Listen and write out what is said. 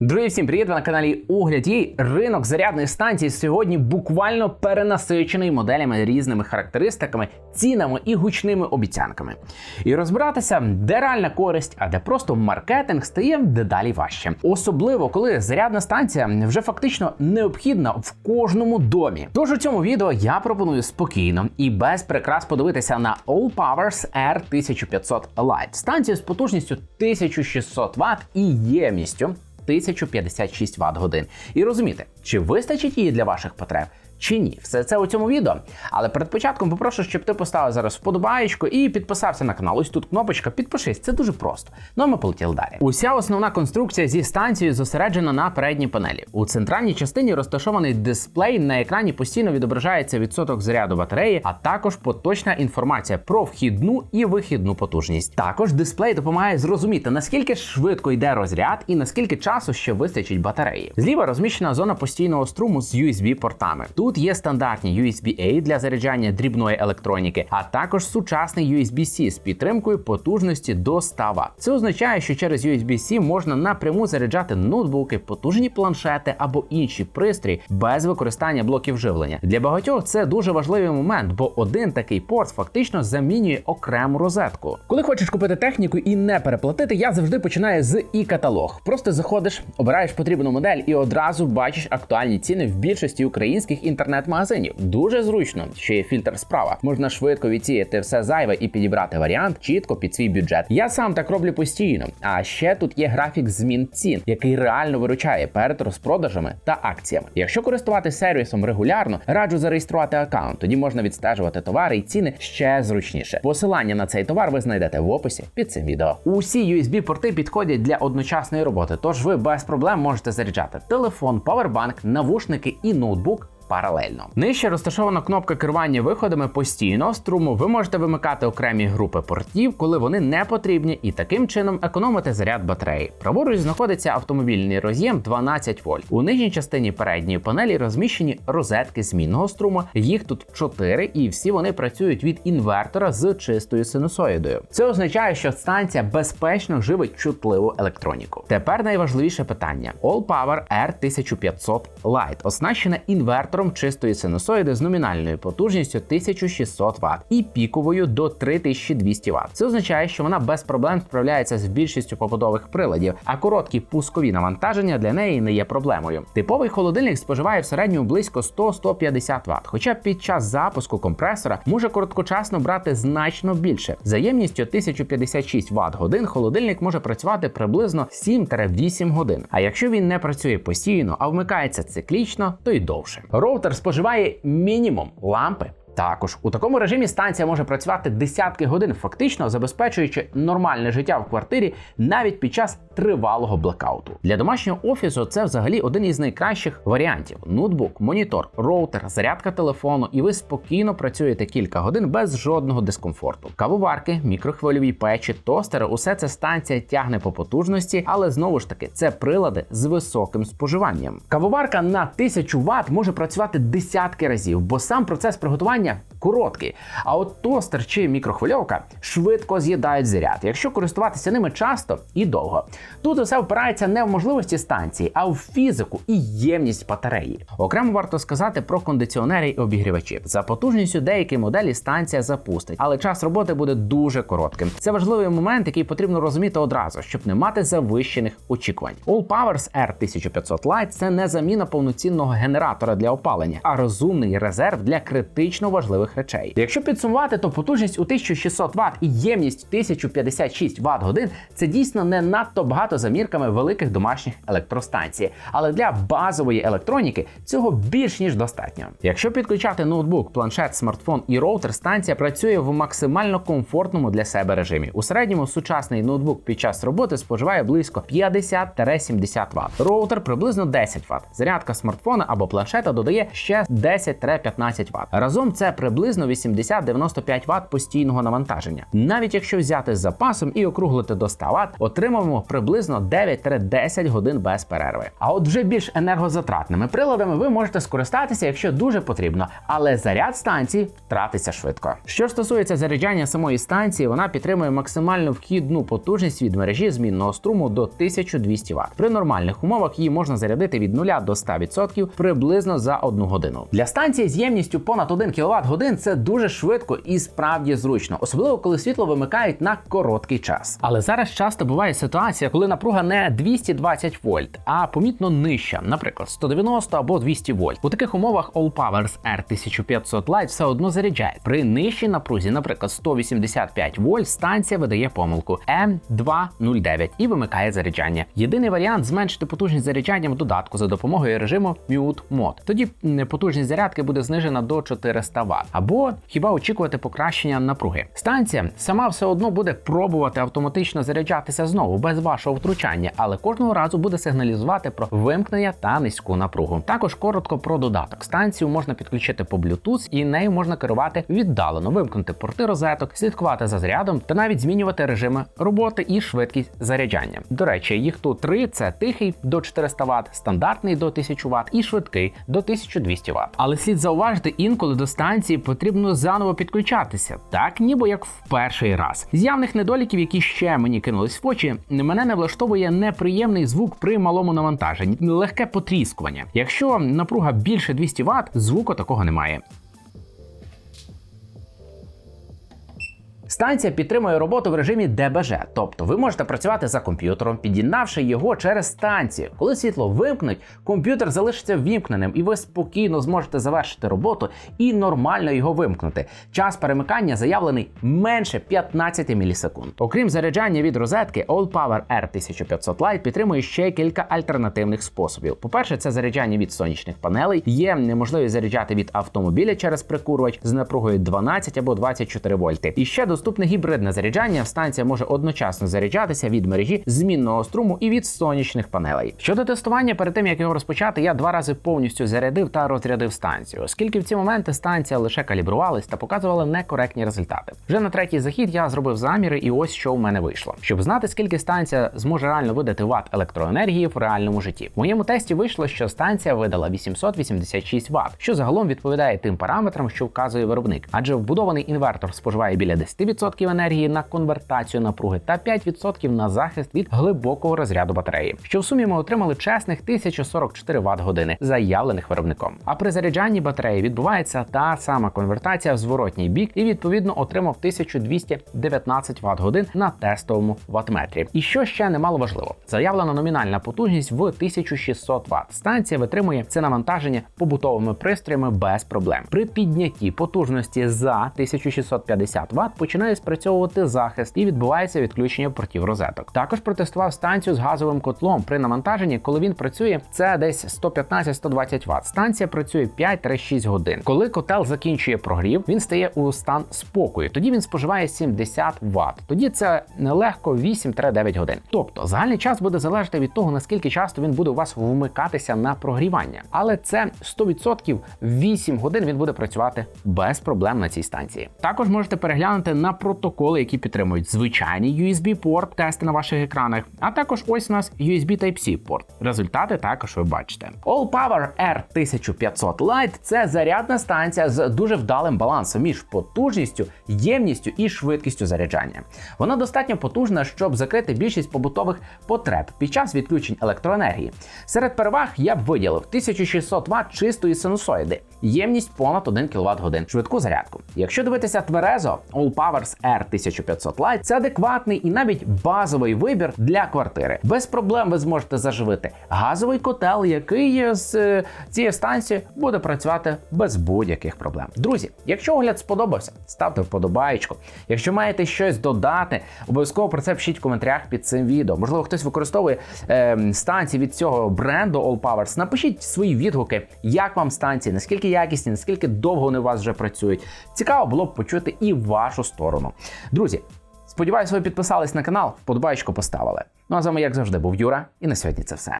Друзі, всім привіт! Ви на каналі Огляд Їй. Ринок зарядної станції сьогодні буквально перенасичений моделями різними характеристиками, цінами і гучними обіцянками. І розбиратися, де реальна користь, а де просто маркетинг стає дедалі важче. Особливо коли зарядна станція вже фактично необхідна в кожному домі. Тож у цьому відео я пропоную спокійно і без прикрас подивитися на All Powers R1500 Lite. станцію з потужністю 1600 Вт і ємністю 1056 Вт годин. І розуміти, чи вистачить її для ваших потреб. Чи ні, все це у цьому відео. Але перед початком попрошу, щоб ти поставив зараз вподобаєчку і підписався на канал. Ось тут кнопочка, підпишись, це дуже просто. Ну а ми полетіли далі. Уся основна конструкція зі станцією зосереджена на передній панелі. У центральній частині розташований дисплей. На екрані постійно відображається відсоток заряду батареї, а також поточна інформація про вхідну і вихідну потужність. Також дисплей допомагає зрозуміти, наскільки швидко йде розряд і наскільки часу ще вистачить батареї. Зліва розміщена зона постійного струму з USB-портами. Тут є стандартні USB-A для заряджання дрібної електроніки, а також сучасний USB-C з підтримкою потужності до 100 Вт. Це означає, що через USB-C можна напряму заряджати ноутбуки, потужні планшети або інші пристрої без використання блоків живлення. Для багатьох це дуже важливий момент, бо один такий порт фактично замінює окрему розетку. Коли хочеш купити техніку і не переплатити, я завжди починаю з і-каталог. Просто заходиш, обираєш потрібну модель і одразу бачиш актуальні ціни в більшості українських інтернет-магазинів. Дуже зручно, що є фільтр справа. Можна швидко відсіяти все зайве і підібрати варіант чітко під свій бюджет. Я сам так роблю постійно. А ще тут є графік змін цін, який реально виручає перед розпродажами та акціями. Якщо користуватися сервісом регулярно, раджу зареєструвати аккаунт. Тоді можна відстежувати товари і ціни ще зручніше. Посилання на цей товар ви знайдете в описі під цим відео. Усі USB-порти підходять для одночасної роботи, тож ви без проблем можете заряджати телефон, павербанк, навушники і ноутбук паралельно. Нижче розташована кнопка керування виходами постійного струму. Ви можете вимикати окремі групи портів, коли вони не потрібні, і таким чином економити заряд батареї. Праворуч знаходиться автомобільний роз'єм 12 вольт. У нижній частині передньої панелі розміщені розетки змінного струму. Їх тут 4, і всі вони працюють від інвертора з чистою синусоїдою. Це означає, що станція безпечно живить чутливу електроніку. Тепер найважливіше питання: All Power R1500 Lite оснащена інвертором чистої синусоїди з номінальною потужністю 1600 Вт і піковою до 3200 Вт. Це означає, що вона без проблем справляється з більшістю побудових приладів, а короткі пускові навантаження для неї не є проблемою. Типовий холодильник споживає в середньому близько 100-150 Вт, хоча під час запуску компресора може короткочасно брати значно більше. За ємністю 1056 Вт годин холодильник може працювати приблизно 7-8 годин. А якщо він не працює постійно, а вмикається циклічно, то й довше. Роутер споживає мінімум лампи. Також у такому режимі станція може працювати десятки годин, фактично забезпечуючи нормальне життя в квартирі навіть під час тривалого блекауту. Для домашнього офісу це взагалі один із найкращих варіантів: ноутбук, монітор, роутер, зарядка телефону, і ви спокійно працюєте кілька годин без жодного дискомфорту. Кавоварки, мікрохвильові печі, тостери усе це станція тягне по потужності, але знову ж таки це прилади з високим споживанням. Кавоварка на 1000 Вт може працювати десятки разів, бо сам процес приготування короткий. А от тостер чи мікрохвильовка швидко з'їдають заряд, якщо користуватися ними часто і довго. Тут усе впирається не в можливості станції, а в фізику і ємність батареї. Окремо варто сказати про кондиціонери і обігрівачі. За потужністю деякі моделі станція запустить, але час роботи буде дуже коротким. Це важливий момент, який потрібно розуміти одразу, щоб не мати завищених очікувань. All Powers R1500 Lite – це не заміна повноцінного генератора для опалення, а розумний резерв для критично важливих речей. Якщо підсумувати, то потужність у 1600 Вт і ємність 1056 Вт годин це дійсно не надто багато за мірками великих домашніх електростанцій, але для базової електроніки цього більш ніж достатньо. Якщо підключати ноутбук, планшет, смартфон і роутер, станція працює в максимально комфортному для себе режимі. У середньому сучасний ноутбук під час роботи споживає близько 50-70 Вт. Роутер приблизно 10 Вт. Зарядка смартфона або планшета додає ще 10-15 Вт. Разом це приблизно 80-95 Вт постійного навантаження. Навіть якщо взяти з запасом і округлити до 100 Вт, отримаємо приблизно 9-10 годин без перерви. А от вже більш енергозатратними приладами ви можете скористатися, якщо дуже потрібно, але заряд станції втратиться швидко. Що стосується заряджання самої станції, вона підтримує максимальну вхідну потужність від мережі змінного струму до 1200 Вт. При нормальних умовах її можна зарядити від 0 до 100% приблизно за одну годину. Для станції з ємністю понад 1 кВт годин це дуже швидко і справді зручно, особливо коли світло вимикають на короткий час. Але зараз часто буває ситуація, коли напруга не 220 вольт, а помітно нижча, наприклад, 190 або 200 вольт. У таких умовах All Powers R1500 Lite все одно заряджає. При нижчій напрузі, наприклад, 185 вольт, станція видає помилку M209 і вимикає заряджання. Єдиний варіант зменшити потужність заряджання в додатку за допомогою режиму Mute Mode. Тоді потужність зарядки буде знижена до 400 Вт. Або хіба очікувати покращення напруги. Станція сама все одно буде пробувати автоматично заряджатися знову без вашого втручання, але кожного разу буде сигналізувати про вимкнення та низьку напругу. Також коротко про додаток. Станцію можна підключити по Bluetooth і нею можна керувати віддалено, вимкнути порти розеток, слідкувати за зарядом та навіть змінювати режими роботи і швидкість заряджання. До речі, їх тут три: це тихий до 400 Вт, стандартний до 1000 Вт і швидкий до 1200 Вт. Але слід зауважити, інколи до станції потрібно заново підключатися, так ніби як в перший раз. З явних недоліків, які ще мені кинулись в очі, мене не влаштовує неприємний звук при малому навантаженні, легке потріскування. Якщо напруга більше 200 Вт, звуку такого немає. Станція підтримує роботу в режимі ДБЖ, тобто ви можете працювати за комп'ютером, під'єднавши його через станцію. Коли світло вимкнуть, комп'ютер залишиться ввімкненим, і ви спокійно зможете завершити роботу і нормально його вимкнути. Час перемикання заявлений менше 15 мілісекунд. Окрім заряджання від розетки, All Power R1500 Lite підтримує ще кілька альтернативних способів. По-перше, це заряджання від сонячних панелей. Є можливість заряджати від автомобіля через прикурювач з напругою 12 або 24 вольти. І ще доступне гібридне заряджання. Станція може одночасно заряджатися від мережі змінного струму і від сонячних панелей. Щодо тестування, перед тим як його розпочати, я два рази повністю зарядив та розрядив станцію, оскільки в ці моменти станція лише калібрувалась та показувала некоректні результати. Вже на третій захід я зробив заміри, і ось що в мене вийшло. Щоб знати, скільки станція зможе реально видати ватт електроенергії в реальному житті. В моєму тесті вийшло, що станція видала 886 Вт, що загалом відповідає тим параметрам, що вказує виробник, адже вбудований інвертор споживає біля 10% енергії на конвертацію напруги та 5% на захист від глибокого розряду батареї. Що в сумі ми отримали чесних 1044 Вт години, заявлених виробником. А при заряджанні батареї відбувається та сама конвертація в зворотній бік і відповідно отримав 1219 Вт годин на тестовому ваттметрі. І що ще немало важливо, заявлена номінальна потужність в 1600 Вт. Станція витримує це навантаження побутовими пристроями без проблем. При піднятті потужності за 1650 Вт починає спрацьовувати захист і відбувається відключення портів розеток. Також протестував станцію з газовим котлом при навантаженні, коли він працює, це десь 115-120 Вт. Станція працює 5-6 годин. Коли котел закінчує прогрів, він стає у стан спокою. Тоді він споживає 70 Вт. Тоді це нелегко 8-9 годин. Тобто загальний час буде залежати від того, наскільки часто він буде у вас вмикатися на прогрівання. Але це 100% 8 годин він буде працювати без проблем на цій станції. Також можете переглянути на протоколи, які підтримують звичайний USB-порт, тести на ваших екранах, а також ось у нас USB Type-C порт. Результати також ви бачите. All Power R1500 Lite – це зарядна станція з дуже вдалим балансом між потужністю, ємністю і швидкістю заряджання. Вона достатньо потужна, щоб закрити більшість побутових потреб під час відключень електроенергії. Серед переваг я б виділив 1600 Вт чистої синусоїди, ємність понад 1 кВт годин, швидку зарядку. Якщо дивитися тверезо, All Powers R1500 Lite – це адекватний і навіть базовий вибір для квартири. Без проблем ви зможете заживити газовий котел, який з е, цієї станції буде працювати без будь-яких проблем. Друзі, якщо огляд сподобався, ставте вподобаєчку. Якщо маєте щось додати, обов'язково про це пишіть в коментарях під цим відео. Можливо, хтось використовує е, станції від цього бренду All Powers. Напишіть свої відгуки, як вам станції, наскільки якісні, наскільки довго вони у вас вже працюють. Цікаво було б почути і вашу сторону. Друзі, сподіваюся, ви підписались на канал, вподобаєчку поставили. Ну а з вами, як завжди, був Юра, і на сьогодні це все.